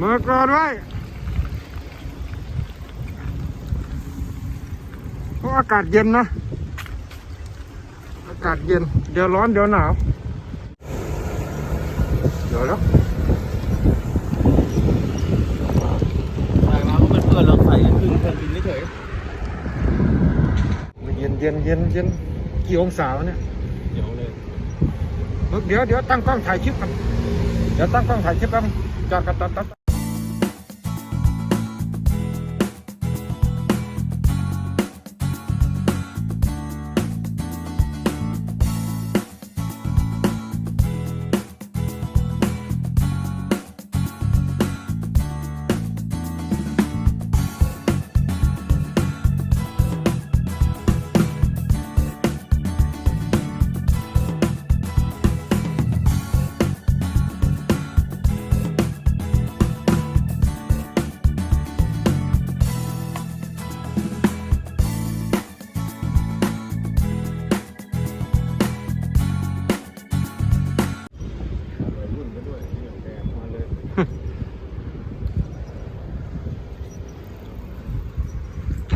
มือกรอนไว้เพราะอากาศเย็นนะ อากาศเย็น เดี๋ยวร้อนเดี๋ยวหนาว เดี๋ยวแล้วถ่ายมาเพราะมันเปิดเราใส่กันครึ่งเครื่องบินเฉยเย็นเย็นเย็นเย็นกี่องศาวะเนี่ยเดี๋ยวเลยเดี๋ยวเดี๋ยวตั้งกล้องถ่ายคลิปกันเดี๋ยวตั้งกล้องถ่ายคลิปกันจอดกันตัดตัด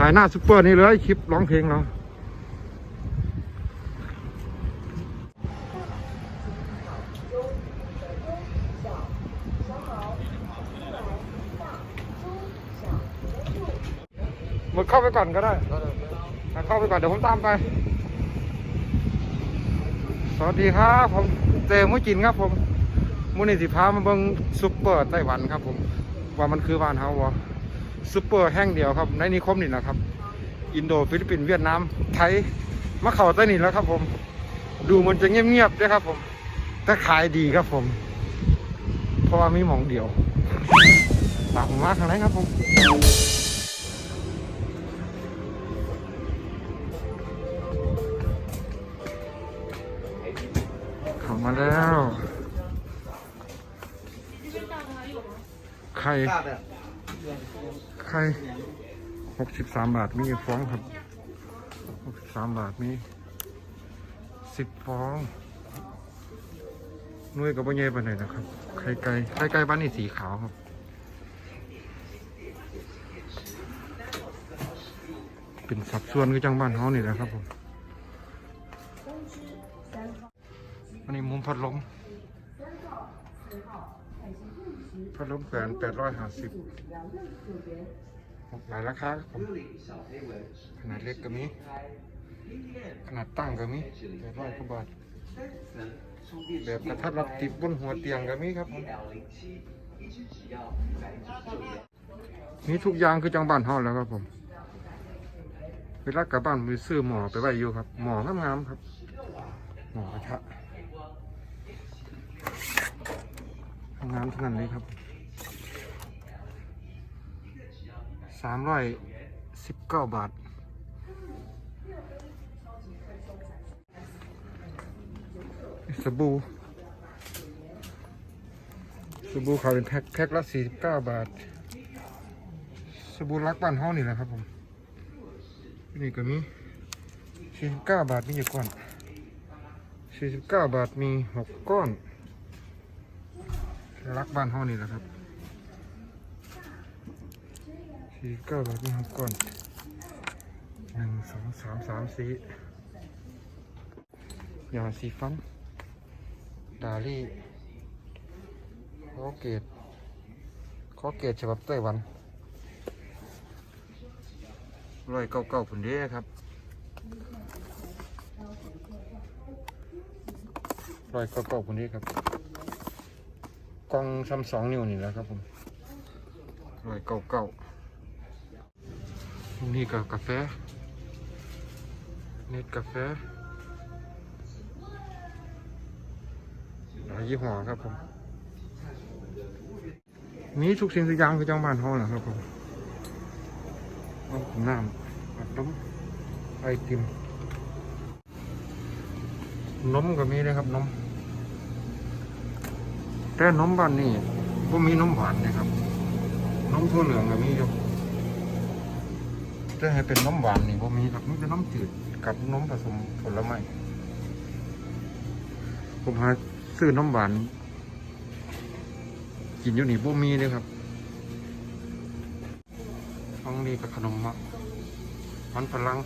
ถ่ายหน้าซุปเปอร์นี่เลยคลิปร้องเพลงเราหมดเข้าไปก่อนก็ได้อะเข้าไปก่อนเดี๋ยวผมตามไป สวัสดีครับผมเตมุจินครับผมมูนิสิพามาเบิงซุปเปอร์ไต้หวันครับผม ว่ามันคือบ้านเฮาวะ ซุปเปอร์แห่งเดียวครับ ในนิคมนี่นะครับ อินโดฟิลิปปินส์เวียดนามไทยมาเข้าใต้นี่แล้วครับผม ดูมันจะเงียบๆด้วยครับผมแต่ขายดีครับผม เพราะว่ามีหมองเดียวตามผมมาทางไหนครับผมเข้ามาแล้วไข่กล้าแบบ ไข่หกสิบสามบาทมีฟองครับหกสิบสามบาทมีสิบฟองนุ่วยกับบ่เย่ปนไหนนะครับไข่ไก่ไข่ไก่บ้านนี่สีขาวครับเป็นสัดส่วนคือจังบ้านเฮานี่แหละครับผมอันนี้มุมพัดลม พัดลมแขวนแปดร้อยห้าสิบหลายราคาครับผมขนาดเล็กก็มี ขนาดตั้งก็มีแปดร้อยกว่าบาทแบบกระทัดรัดติดบนหัวเตียงก็มีครับผมมีทุกอย่างคือจังบ้านเฮาแล้วครับผมเวลากลับบ้านมีซื้อหมอไปไว้อยู่ครับ หมองามๆครับ หมอกระทะ งามทั้งนั้นเลยครับสามร้อยสิบเก้าบาท สบู่สบู่ขายเป็นแพ็คแพ็คละสี่สิบเก้าบาท สบู่รักบ้านห้องนี่แหละครับผมนี่ก็มีสี่สิบเก้าบาทมีกี่ก้อนสี่สิบเก้าบาทมีหกก้อน รักบ้านห้องนี่แหละครับสี่เก้าบาทนี่ครับก่อนหนึ่งสองสามสามสี่ยาสีฟันดาลี่คอเกตคอเกตฉบับไต้หวันร้อยเก้าเก้าผุนเด้ครับร้อยเก้าเก้าผุนเด้ครับ กล่องซ้ำสองนิ้วนี่แหละครับผมร้อยเก้าเก้านี่ก็กาแฟ เน็ตกาแฟหลายยี่ห้อครับผม มีทุกสิ่งทุกอย่างคือจังบ้านเฮาแหละครับผมเอาน้ำอัดลมไอติมนมก็มีนะครับนม แต่นมบ้านนี่ก็มีนมหวานนะครับนมถั่วเหลืองก็มีอยู่แต่ให้เป็นนมหวานนี่บ่มีครับมันจะนมจืดกับนมผสมผลไม้ผมหาซื้อนมหวาน กินอยู่นี่บ่มีเลยครับท้องนี้กับขนมมันพลัง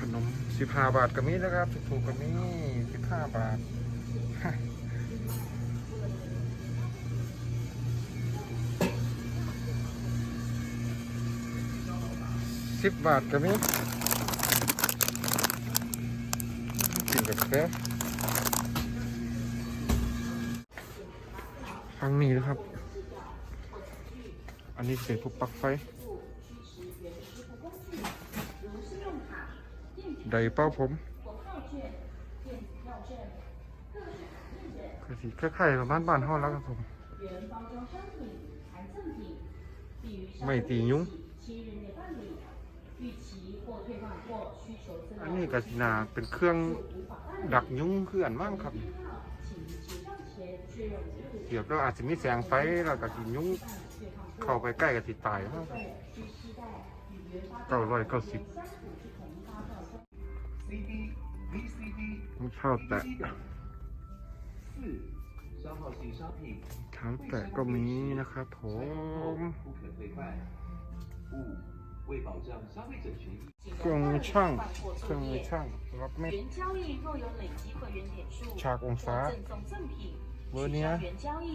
ขนมสิบห้าบาทก็มีนะครับถูกๆก็มีสิบห้าบาทสิบบาทก็มีกินกับแคฟฟังนี้นะครับ อันนี้เป็นพวกปลั๊กไฟ ไดเป้าผมก็สิคล้ายๆกับบ้านบ้านๆเฮาแล้วครับผม ไม่ตียุ้งอันนี้ก็สินาเป็นเครื่องดักยุ้งเคลื่อนมั่งครับเดี๋ยวก็อาจจะมีแสงไฟแล้วก็สิยุ้งเข้าไปใกล้กับสิตายครับเก้าร้อยเก้าสิบ เท้าแตะ 消耗性商品 เท้าแตะก็มีนะครับผม 不可退换。五、为保障消费者权益。 เครื่องมือช่าง เครื่องมือช่างรับเม็ด 原交易若有累积会员点数， ฉากองศา 赠送赠品。 เวอร์เนี้ย 取消原交易，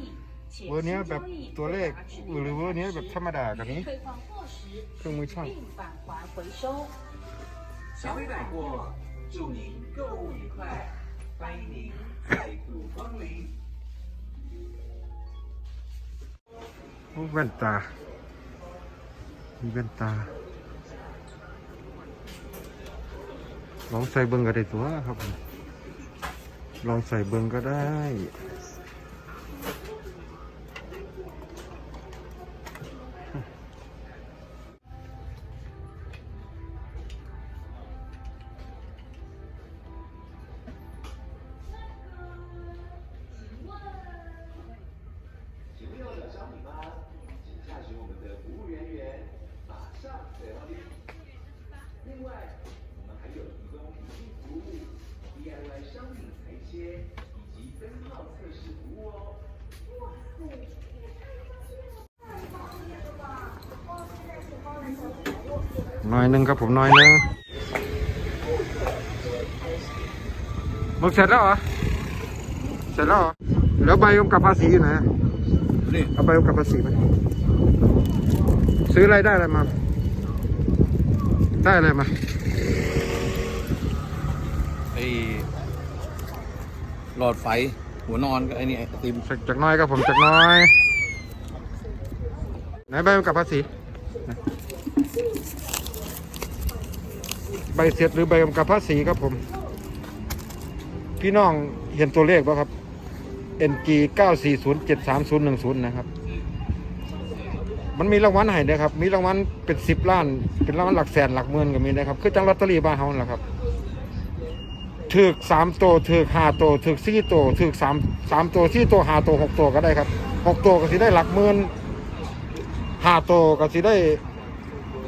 且 เวอร์เนี้ย 新 แบบ 交易 ตัวเลข 会拿指 หรือเวอร์เนี้ยแบบธรรมดากับนี้ 退换货时 เครื่องมือช่าง 并返还回收。 消费百货，祝您购物愉快，欢迎您再度光临。 โอ้แว่นตา มีแว่นตา ลองใส่เบิงก็ได้ตัวครับผมลองใส่เบิงก็ได้ น่อยหนึ่งครับผมหน่อยหนึ่งหมึกเสร็จแล้วเหรอ เสร็จแล้วเหรอ แล้วใบกำกับภาษีอยู่ไหนนี่เอาใบกำกับภาษีไหมซื้ออะไรได้อะไรมา ได้อะไรมาไอหลอดไฟ หัวนอนกับไอ้นี่ไอติมจากจากน้อยครับผมจากน้อย ไหนใบกำกับภาษีใบ เสร็จหรือใบกำกับภาษีครับผม พี่น้องเห็นตัวเลขป่ะครับ NG 940731010 นะครับ มันมีรางวัลให้นะครับ มีรางวัลเป็นสิบล้าน เป็นรางวัลหลักแสนหลักหมื่นก็มีนะครับ คือจังลอตเตอรี่บ้านเฮาแหละครับถือกสามโตวถือกห้าโตวถือกสี่โตวถือกสามสามโตวสี่โตวห้าโตวหกโตวก็ได้ครับหกโตวก็สิได้หลักหมื่นห้าโตวก็สิได้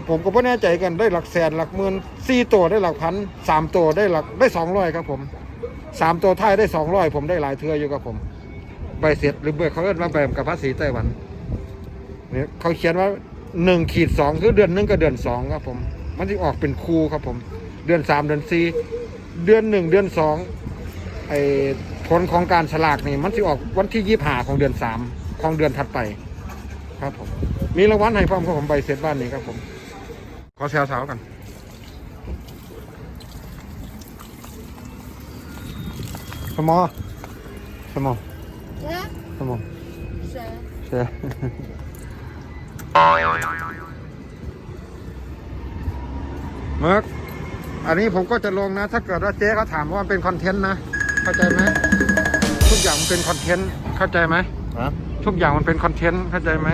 ผมก็ไม่แน่ใจกันได้หลักแสนหลักหมื่นสี่โตวได้หลักพันสามโตวได้หลักได้สองร้อยครับผมสามโตวท้ายได้สองร้อยผมได้หลายเทืออยู่ครับผมใบเสร็จหรือเบิกเขาเอิ้นว่าใบกับภาษีไต้หวันเนี่ยเขาเขียนว่าหนึ่งขีดสองคือเดือนหนึ่งกับเดือนสองครับผม มันจะออกเป็นคูครับผม เดือนสามเดือนสี่เดือนหนึ่งเดือนสองไอ้ผลของการฉลากนี่มันจะออกวันที่ยี่ห้าของเดือนสามของเดือนถัดไปครับผมมีรางวัลให้พร้อมครับผมใบเสร็จบ้านนี้ครับผม ขอแซวสาวกันสมอสมอ嗯，สมอ谁？ใช่เมิกอันนี้ผมก็จะลงนะ ถ้าเกิดว่าเจ๊เขาถามว่ามันเป็นคอนเทนต์นะ เข้าใจไหมทุกอย่างมันเป็นคอนเทนต์เข้าใจไหมฮะทุกอย่างมันเป็นคอนเทนต์เข้าใจไหม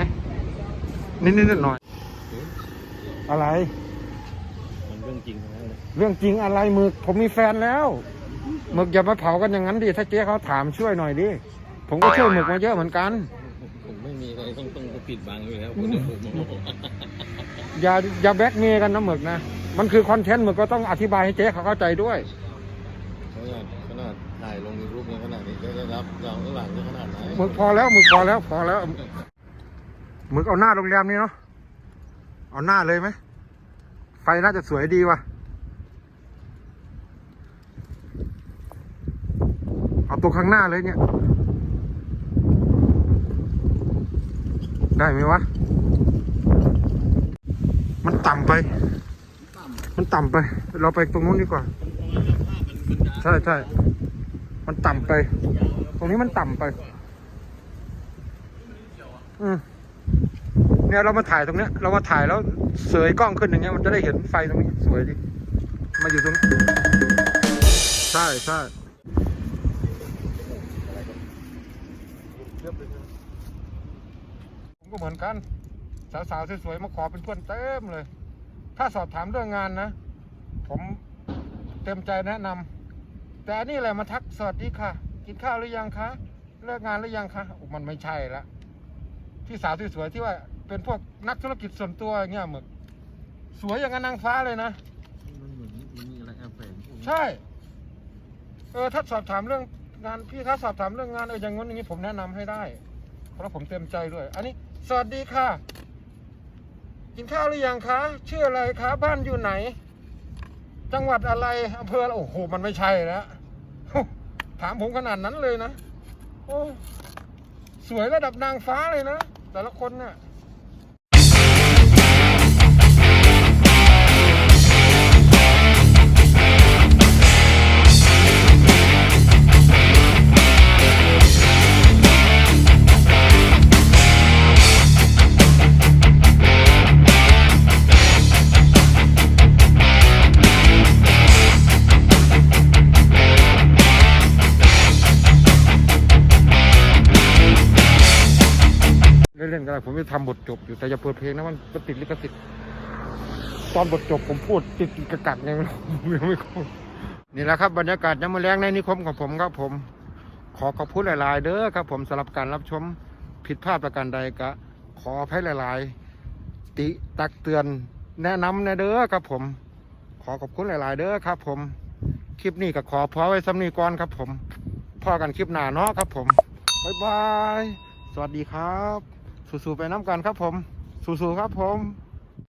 นิดนิดๆหน่อยๆ อะไร มันเรื่องจริงทั้งนั้นเลยเรื่องจริงอะไรหมึก ผมมีแฟนแล้วหมึกอย่ามาเผากันอย่างนั้นดิถ้าเจ๊เขาถามช่วยหน่อยดิผมก็ช่วยหมึกมาเยอะเหมือนกัน ผมไม่มีอะไรต้องต้องปิดบังอยู่แล้วคนเดียวผมอย่าอย่าแบล็กเมย์กันนะหมึกนะมันคือคอนเทนต์หมึกก็ต้องอธิบายให้เจ๊เขาเข้าใจด้วยขนาดขนาดถ่ายลงยูทูบเนี่ยขนาดนี้ก็ได้รับเราข้างหลังจะขนาดไหนหมึกพอแล้วหมึกพอแล้วพอแล้วหมึกเอาหน้าโรงแรมนี้เนาะ เอาหน้าเลยไหม ไฟน่าจะสวยดีว่ะ เอาตัวข้างหน้าเลยเนี่ย ได้ไหมวะ มันต่ำไป มันต่ำไป เราไปตรงนู้นดีกว่า ใช่ใช่ มันต่ำไป ตรงนี้มันต่ำไป อืม เนี่ยเรามาถ่ายตรงเนี้ย เรามาถ่ายแล้วเสยกล้องขึ้นอย่างเงี้ยมันจะได้เห็นไฟตรงนี้สวยดีมาอยู่ตรงนี้ใช่ใช่ผมก็เหมือนกัน สาวๆสวยๆมาขอเป็นเพื่อนเต็มเลย ถ้าสอบถามเรื่องงานนะ ผมเต็มใจแนะนำแต่นี่แหละมาทักสวัสดีค่ะ กินข้าวหรือยังคะเลิกงานหรือยังคะโอ้มันไม่ใช่ละที่สาวสวยๆที่ว่า เป็นพวกนักธุรกิจส่วนตัวอย่างเงี้ยหมึกสวยอย่างกับนางฟ้าเลยนะ มันเหมือนมันมีอะไรแอบแฝงใช่ เออ ถ้าสอบถามเรื่องงานพี่ถ้าสอบถามเรื่องงานเอออย่างงู้นอย่างนี้ผมแนะนำให้ได้ เพราะผมเต็มใจด้วย อันนี้ สวัสดีค่ะ กินข้าวหรือยังคะชื่ออะไรคะบ้านอยู่ไหน จังหวัดอะไรอำเภออะไรโอ้โหมันไม่ใช่แล้ว ถามผมขนาดนั้นเลยนะ โอ้ สวยระดับนางฟ้าเลยนะ แต่ละคนเนี่ย กันนะผมจะทำบทจบอยู่แต่อย่าเปิดเพลงนะมันมันติดลิขสิทธิ์ตอนบทจบผมพูดติดกระกัดไงไม่รู้ผมยังไม่คงนี่แหละครับบรรยากาศยามมแรงในนิคมของผมครับผม ขอขอบคุณหลาย ๆ เด้อครับ ผมสำหรับการรับชมผิดพลาดประการใดก็ขออภัยหลาย ๆ ติตักเตือนแนะนำนะเด้อครับผม ขอขอบคุณหลาย ๆ เด้อครับ ผม คลิปนี้ก็ขอพอไว้สำนีก่อนครับผมพอกันคลิปหน้าเนาะครับผมบ๊ายบาย สวัสดีครับ สู้ๆไปน้ำกันครับผม สู้ๆครับผม